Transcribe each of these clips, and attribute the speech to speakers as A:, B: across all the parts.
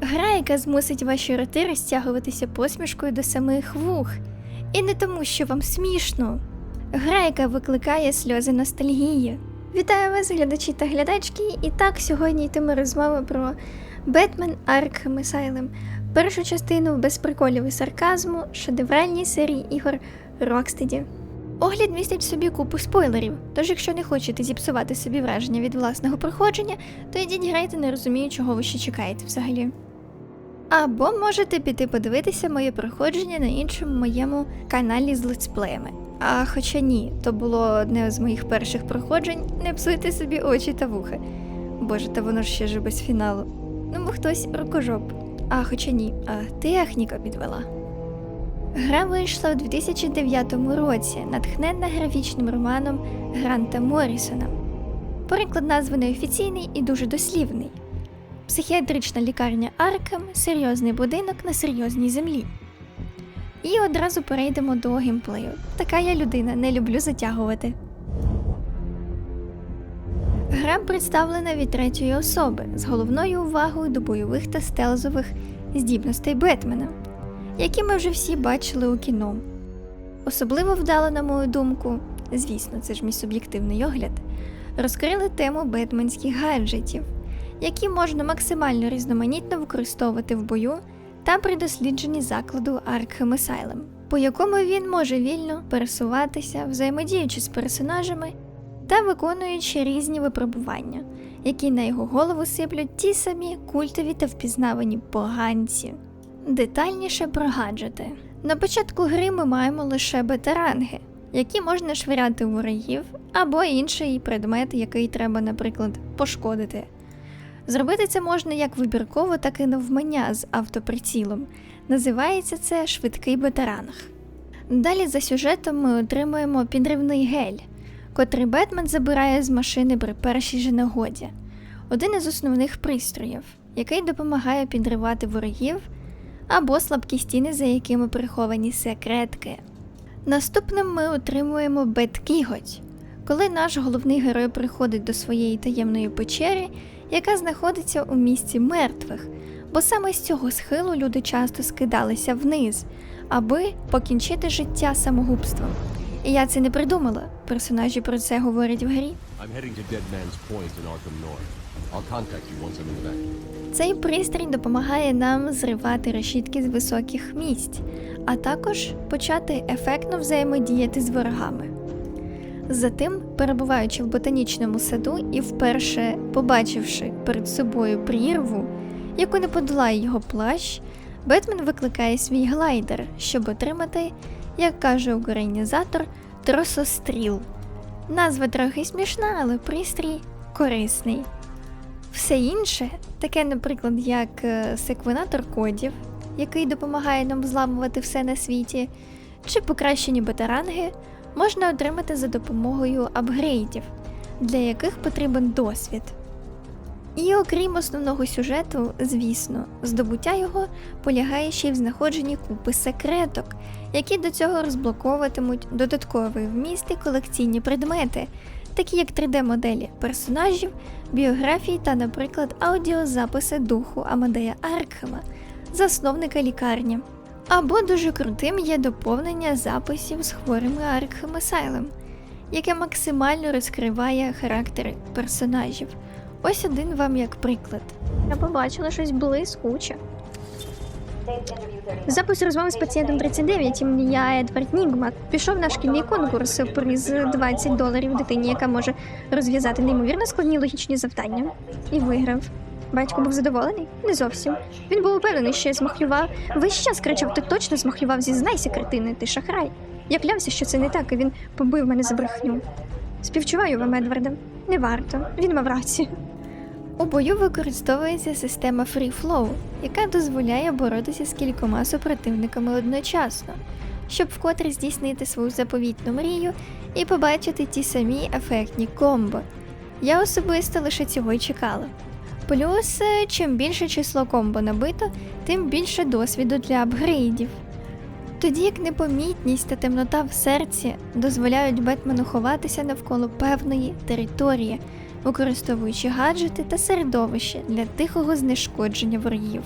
A: Гра, яка змусить ваші роти розтягуватися посмішкою до самих вух. І не тому, що вам смішно. Гра, яка викликає сльози ностальгії. Вітаю вас, глядачі та глядачки. І так сьогодні йтиме розмова про Бетмен Arkham Asylum, першу частину без приколів і сарказму, шедевральній серії ігор Rocksteady. Огляд містить в собі купу спойлерів, тож якщо не хочете зіпсувати собі враження від власного проходження, то йдіть грайте, не розумію, чого ви ще чекаєте взагалі. Або можете піти подивитися моє проходження на іншому моєму каналі з летсплеями. А хоча ні, то було одне з моїх перших проходжень, не псуйте собі очі та вуха. Боже, та воно ж ще ж без фіналу. Ну, хтось рукожоп. А хоча ні, а техніка підвела. Гра вийшла у 2009 році, натхненна графічним романом Гранта Моррісона. Переклад назви неофіційний і дуже дослівний. Психіатрична лікарня Аркем серйозний будинок на серйозній землі. І одразу перейдемо до геймплею. Така я людина, не люблю затягувати. Гра представлена від третьої особи з головною увагою до бойових та стелзових здібностей Бетмена, які ми вже всі бачили у кіно. Особливо вдало, на мою думку, звісно, це ж мій суб'єктивний огляд, розкрили тему бетменських гаджетів, які можна максимально різноманітно використовувати в бою та при дослідженні закладу Arkham Asylum, по якому він може вільно пересуватися, взаємодіючи з персонажами та виконуючи різні випробування, які на його голову сиплють ті самі культові та впізнавані поганці. Детальніше про гаджети. На початку гри ми маємо лише бетеранги, які можна швиряти ворогів або інший предмет, який треба, наприклад, пошкодити. Зробити це можна як вибірково, так і навмання з автоприцілом. Називається це швидкий бетеранг. Далі за сюжетом ми отримуємо підривний гель, котрий Бетмен забирає з машини при першій же нагоді. Один із основних пристроїв, який допомагає підривати ворогів або слабкі стіни, за якими приховані секретки. Наступним ми отримуємо Беткіготь, коли наш головний герой приходить до своєї таємної печери, яка знаходиться у місці мертвих, бо саме з цього схилу люди часто скидалися вниз, аби покінчити життя самогубством. І я це не придумала. Персонажі про це говорять в грі.
B: I'm heading to Dead Man's Point in Arkham North. I'll contact you once I'm in the back.
A: Цей пристрій допомагає нам зривати решітки з високих місць, а також почати ефектно взаємодіяти з ворогами. Затим, перебуваючи в ботанічному саду і вперше побачивши перед собою прірву, яку не подолає його плащ, Бетмен викликає свій глайдер, щоб отримати, як каже українізатор, тросостріл. Назва трохи смішна, але пристрій корисний. Все інше, таке, наприклад, як е, секвенатор кодів, який допомагає нам зламувати все на світі, чи покращені батаранги, можна отримати за допомогою апгрейдів, для яких потрібен досвід. І окрім основного сюжету, звісно, здобуття його полягає ще й в знаходженні купи секреток, які до цього розблоковуватимуть додатковий вміст і колекційні предмети, такі як 3D-моделі персонажів, біографії та, наприклад, аудіозаписи духу Амадея Аркхема, засновника лікарні. Або дуже крутим є доповнення записів з хворими Аркхем Asylum, яке максимально розкриває характери персонажів. Ось один вам як приклад. Я побачила щось блискуче. Запис розмови з пацієнтом 39, ім'я Едвард Нігма, пішов на шкільний конкурс приз 20 доларів дитині, яка може розв'язати неймовірно складні логічні завдання. І виграв. Батько був задоволений? Не зовсім. Він був упевнений, що я змахлював. Весь час кричав, ти точно змахлював, зізнайся, кретини, ти шахрай. Я клявся, що це не так, і він побив мене за брехню. Співчуваю вам, Едварде. Не варто. Він мав рацію. У бою використовується система Free Flow, яка дозволяє боротися з кількома супротивниками одночасно, щоб вкотре здійснити свою заповітну мрію і побачити ті самі ефектні комбо. Я особисто лише цього й чекала. Плюс, е, чим більше число комбо набито, тим більше досвіду для апгрейдів. Тоді як непомітність та темнота в серці дозволяють Бетмену ховатися навколо певної території, використовуючи гаджети та середовище для тихого знешкодження ворогів.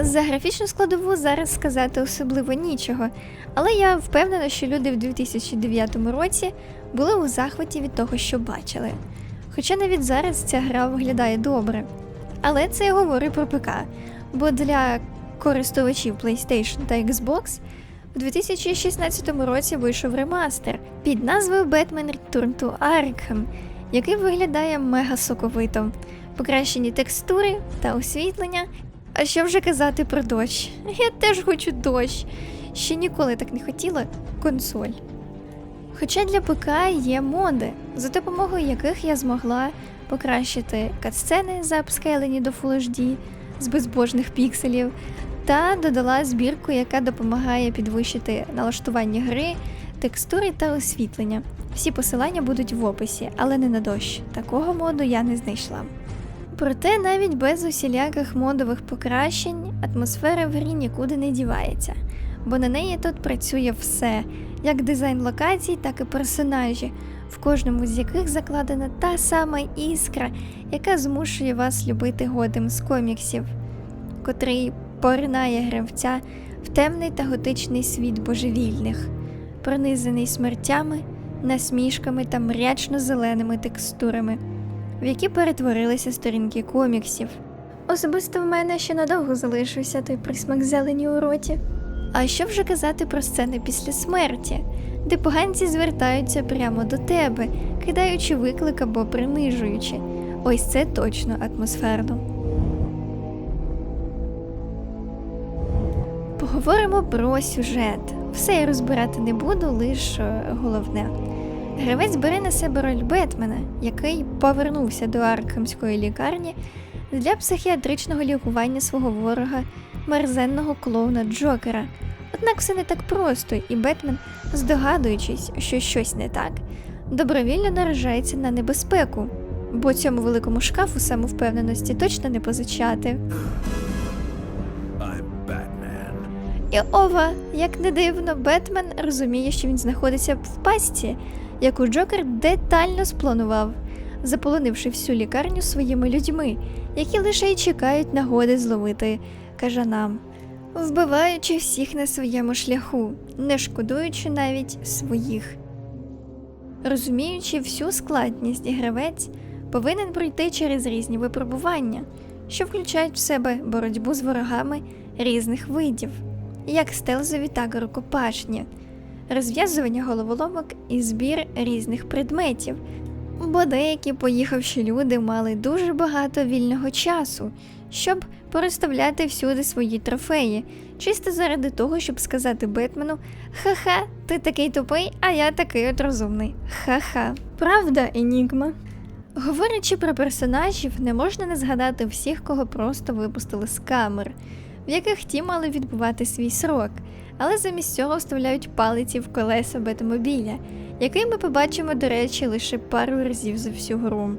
A: За графічну складову зараз сказати особливо нічого, але я впевнена, що люди в 2009 році були у захваті від того, що бачили. Хоча навіть зараз ця гра виглядає добре. Але це я говорю про ПК, бо для користувачів PlayStation та Xbox у 2016 році вийшов ремастер під назвою Batman Return to Arkham, який виглядає мега соковито, покращені текстури та освітлення. А що вже казати про дощ? Я теж хочу дощ. Ще ніколи так не хотіла консоль. Хоча для ПК є моди, за допомогою яких я змогла покращити катсцени заапскейлені до Full HD з безбожних пікселів, та додала збірку, яка допомагає підвищити налаштування гри, текстури та освітлення. Всі посилання будуть в описі, але не на дощ. Такого моду я не знайшла. Проте навіть без усіляких модових покращень атмосфера в грі нікуди не дівається, бо на неї тут працює все, як дизайн локацій, так і персонажі, в кожному з яких закладена та сама іскра, яка змушує вас любити годим з коміксів, котрий поринає гравця в темний та готичний світ божевільних, пронизаний смертями, насмішками та мрячно-зеленими текстурами в які перетворилися сторінки коміксів. Особисто в мене ще надовго залишився той присмак зелені у роті. А що вже казати про сцени після смерті, де поганці звертаються прямо до тебе, кидаючи виклик або принижуючи. Ось це точно атмосферно. Поговоримо про сюжет. Все я розбирати не буду, лише головне. Гравець бере на себе роль Бетмена, який повернувся до Аркхемської лікарні для психіатричного лікування свого ворога, мерзенного клоуна Джокера. Однак все не так просто, і Бетмен, здогадуючись, що щось не так, добровільно наражається на небезпеку, бо цьому великому шкафу самовпевненості точно не позичати. І ова, як не дивно, Бетмен розуміє, що він знаходиться в пастці, яку Джокер детально спланував, заполонивши всю лікарню своїми людьми, які лише й чекають нагоди зловити кажанам, вбиваючи всіх на своєму шляху, не шкодуючи навіть своїх. Розуміючи всю складність, гравець повинен пройти через різні випробування, що включають в себе боротьбу з ворогами різних видів, як стелзові, так і рукопашні, розв'язування головоломок і збір різних предметів. Бо деякі поїхавші люди мали дуже багато вільного часу, щоб переставляти всюди свої трофеї, чисто заради того, щоб сказати Бетмену: Ха-ха, ти такий тупий, а я такий от розумний. Ха-ха. Правда, Енігма? Говорячи про персонажів, не можна не згадати всіх, кого просто випустили з камер, в яких ті мали відбувати свій срок, але замість цього вставляють палиці в колеса бетмобіля, який ми побачимо, до речі, лише пару разів за всю гру.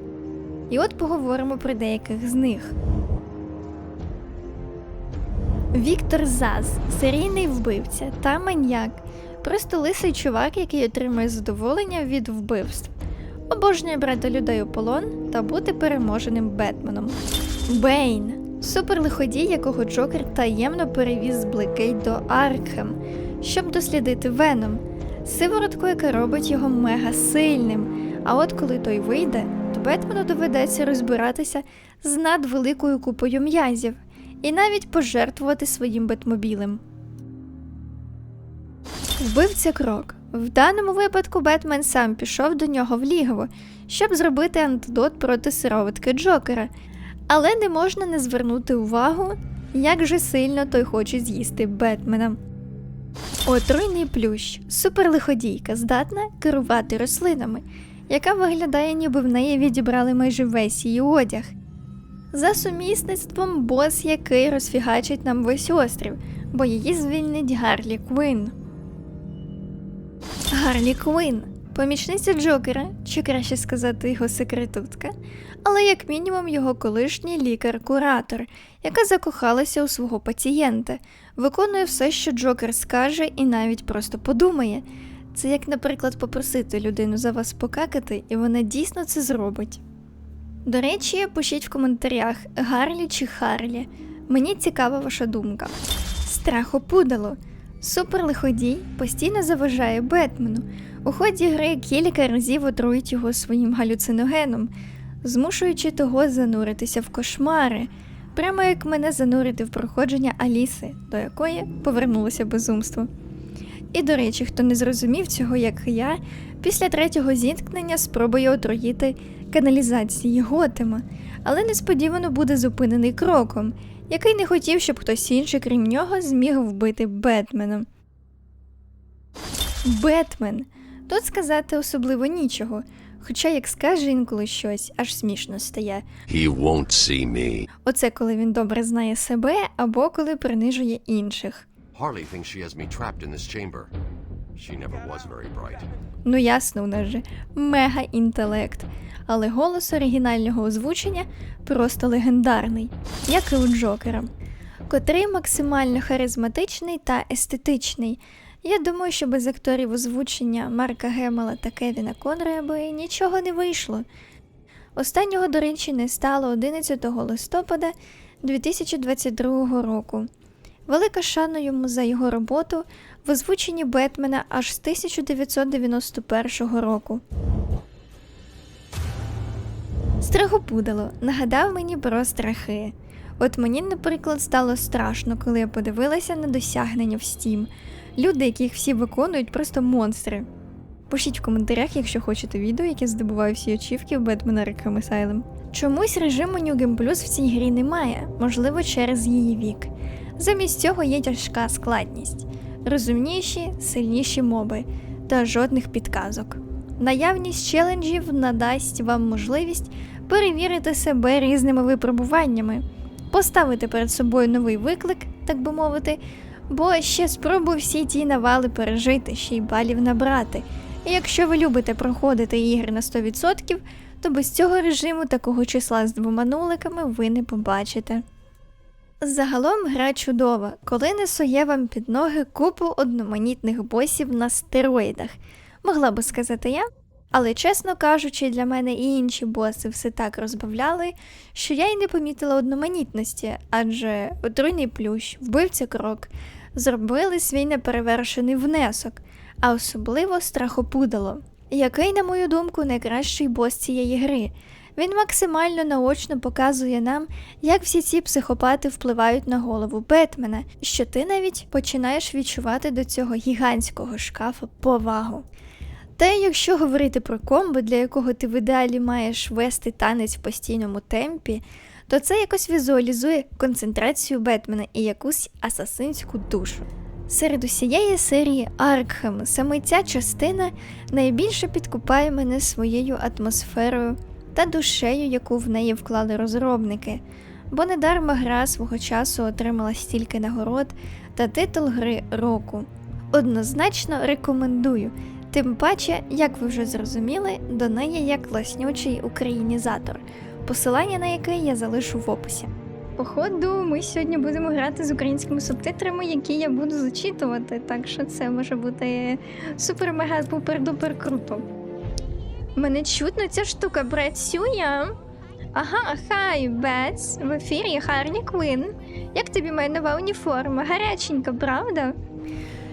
A: І от поговоримо про деяких з них. Віктор Заз, серійний вбивця та маньяк, просто лисий чувак, який отримує задоволення від вбивств. Обожнює брати людей у полон та бути переможеним Бетменом. Бейн суперлиходій, якого Джокер таємно перевіз з Блекейт до Аркхем, щоб дослідити Веном, сиворотку, яка робить його мега сильним. А от коли той вийде, то Бетмену доведеться розбиратися з надвеликою купою м'язів і навіть пожертвувати своїм бетмобілем. Вбивця крок. В даному випадку Бетмен сам пішов до нього в лігво, щоб зробити антидот проти сироватки Джокера. Але не можна не звернути увагу, як же сильно той хоче з'їсти Бетмена. Отруйний плющ суперлиходійка, здатна керувати рослинами, яка виглядає, ніби в неї відібрали майже весь її одяг. За сумісництвом бос, який розфігачить нам весь острів, бо її звільнить Гарлі Квин. Гарлі Квин помічниця Джокера, чи краще сказати його секретутка, але як мінімум його колишній лікар-куратор, яка закохалася у свого пацієнта, виконує все, що Джокер скаже, і навіть просто подумає. Це як, наприклад, попросити людину за вас покакати, і вона дійсно це зробить. До речі, пишіть в коментарях, Гарлі чи Харлі. Мені цікава ваша думка. Страхопудало. Суперлиходій постійно заважає Бетмену. У ході гри кілька разів отрують його своїм галюциногеном, змушуючи того зануритися в кошмари, прямо як мене занурити в проходження Аліси, до якої повернулося безумство. І до речі, хто не зрозумів цього, як я, після третього зіткнення спробує отруїти каналізації Готема, але несподівано буде зупинений кроком, який не хотів, щоб хтось інший, крім нього, зміг вбити Бетмена. Бетмен. Тут сказати особливо нічого, хоча, як скаже інколи щось, аж смішно стає.
C: He won't see me.
A: Оце коли він добре знає себе або коли принижує інших.
B: Harley thinks she has me trapped in this chamber. She never was very bright.
A: Ну ясно, у нас же мега інтелект. Але голос оригінального озвучення просто легендарний, як і у Джокера, котрий максимально харизматичний та естетичний. Я думаю, що без акторів озвучення Марка Гемела та Кевіна Конрея би нічого не вийшло. Останнього, до речі, не стало 11 листопада 2022 року. Велика шана йому за його роботу в озвученні Бетмена аж з 1991 року. Страхопудало нагадав мені про страхи. От мені, наприклад, стало страшно, коли я подивилася на досягнення в Steam. Люди, яких всі виконують, просто монстри. Пишіть в коментарях, якщо хочете відео, яке здобуває всі очівки в Бетмена Рекхем Asylum. Чомусь режиму New Game Plus в цій грі немає, можливо, через її вік. Замість цього є тяжка складність, розумніші, сильніші моби та жодних підказок. Наявність челенджів надасть вам можливість перевірити себе різними випробуваннями, поставити перед собою новий виклик, так би мовити, бо ще спробуй всі ті навали пережити, ще й балів набрати. І якщо ви любите проходити ігри на 100%, то без цього режиму такого числа з двома нуликами ви не побачите. Загалом гра чудова, коли не сує вам під ноги купу одноманітних босів на стероїдах, могла би сказати я. Але, чесно кажучи, для мене і інші боси все так розбавляли, що я й не помітила одноманітності, адже отруйний плющ, вбивця крок зробили свій неперевершений внесок, а особливо страхопудало, який, на мою думку, найкращий бос цієї гри. Він максимально наочно показує нам, як всі ці психопати впливають на голову Бетмена, що ти навіть починаєш відчувати до цього гігантського шкафа повагу. Та якщо говорити про комбо, для якого ти в ідеалі маєш вести танець в постійному темпі, то це якось візуалізує концентрацію Бетмена і якусь асасинську душу. Серед усієї серії Аркхем саме ця частина найбільше підкупає мене своєю атмосферою та душею, яку в неї вклали розробники, бо недарма гра свого часу отримала стільки нагород та титул гри року. Однозначно рекомендую. Тим паче, як ви вже зрозуміли, до неї є класнючий українізатор, посилання на який я залишу в описі. Походу, ми сьогодні будемо грати з українськими субтитрами, які я буду зачитувати, так що це може бути супер мега пупер дупер круто. Мене чутно ця штука працює. Ага, хай, Бец, в ефірі Харлі Квін. Як тобі моя нова уніформа? Гаряченька, правда?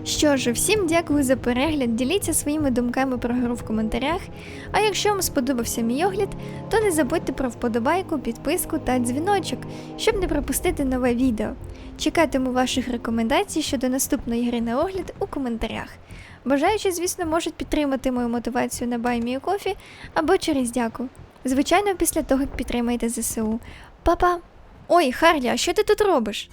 A: Що ж, всім дякую за перегляд. Діліться своїми думками про гру в коментарях. А якщо вам сподобався мій огляд, то не забудьте про вподобайку, підписку та дзвіночок, щоб не пропустити нове відео. Чекатиму ваших рекомендацій щодо наступної гри на огляд у коментарях. Бажаючі, звісно, можуть підтримати мою мотивацію на BuyMeACoffee або через дяку. Звичайно, після того, як підтримаєте ЗСУ. Па-па! Ой, Харлі, а що ти тут робиш?